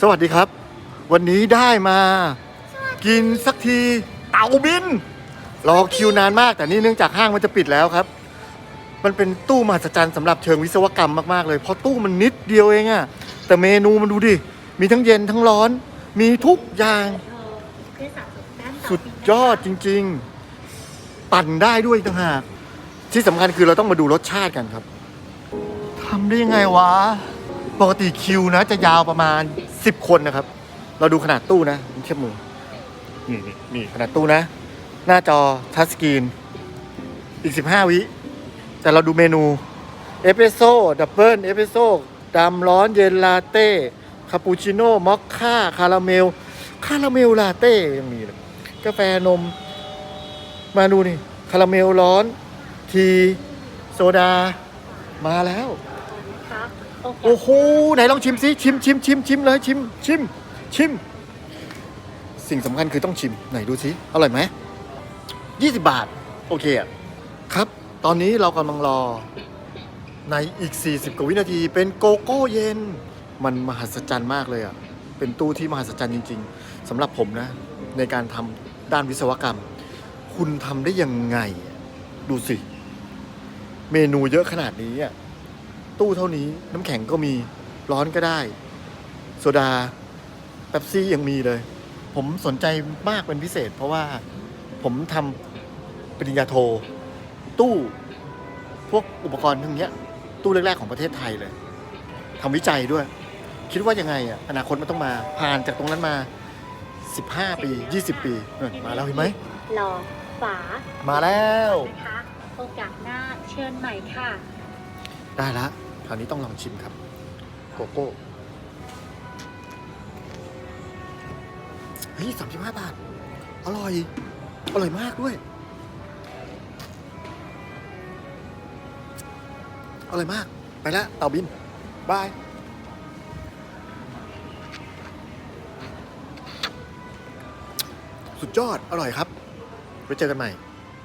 สวัสดีครับ วันนี้ได้มากินสักทีเต่าบิน รอคิวนานมากแต่นี่เนื่องจากห้างมันจะปิดแล้วครับ มันเป็นตู้มหัศจรรย์สำหรับเชิงวิศวกรรมมากๆเลยเพราะตู้มันนิดเดียวเองอะแต่เมนูมันดูดิ มีทั้งเย็นทั้งร้อน มีทุกอย่าง สุดยอดจริง ๆ ปั่นได้ด้วยต่างหากที่สำคัญคือเราต้องมาดูรสชาติกันครับทำได้ยังไงวะ ปกติคิวนะจะยาวประมาณ 10คนนะครับ เราดูขนาดตู้นะเทียบมือนี่นี่นี่ขนาดตู้นะ หน้าจอทัชสกรีน อีก15วิ แต่เราดูเมนู เอสเปรสโซ่ดับเบิลเอสเปรสโซ่ดำร้อนเย็นลาเต้คาปูชิโน่มอคค่า คาราเมล คาราเมลลาเต้ยังมีเลยกาแฟนม มาดูนี่ คาราเมลร้อน ที โซดา มาแล้ว โอ้โหไหนลองชิมสิชิมชิมชิมชิมเลยชิมชิมชิม สิ่งสำคัญคือต้องชิมไหนดูสิอร่อยไหมยี่สิบบาท โอเคอะครับ ตอนนี้เรากำลังรอในอีก 40 กว่าวินาที เป็นโกโก้เย็น มันมหัศจรรย์มากเลยอะเป็นตู้ที่มหัศจรรย์จริง ๆสำหรับผมนะ ในการทำด้านวิศวกรรม คุณทำได้ยังไง ดูสิ เมนูเยอะขนาดนี้อะ ตู้เท่านี้ น้ำแข็งก็มี ร้อนก็ได้ โซดาเป๊ปซี่ยังมีเลย ผมสนใจมากเป็นพิเศษ เพราะว่าผมทำปริญญาโท ตู้พวกอุปกรณ์ทั้งเนี้ย ตู้แรกๆของประเทศไทยเลยทำวิจัยด้วย คิดว่ายังไงอะอนาคตมันต้องมา ผ่านจากตรงนั้นมา 15 ปี 20 ปีนั่นมาแล้วเห็นไหมรอฝามาแล้วนะคะโอกาสหน้าเชิญใหม่ค่ะ ได้ละค ราวนี้ต้องลองชิมครับ โกโก้เฮ้ยสามสิบห้าบาท อร่อย อร่อยมากด้วย อร่อยมาก ไปละเต่าบิน บายสุดยอด อร่อยครับ ไว้เจอกันใหม่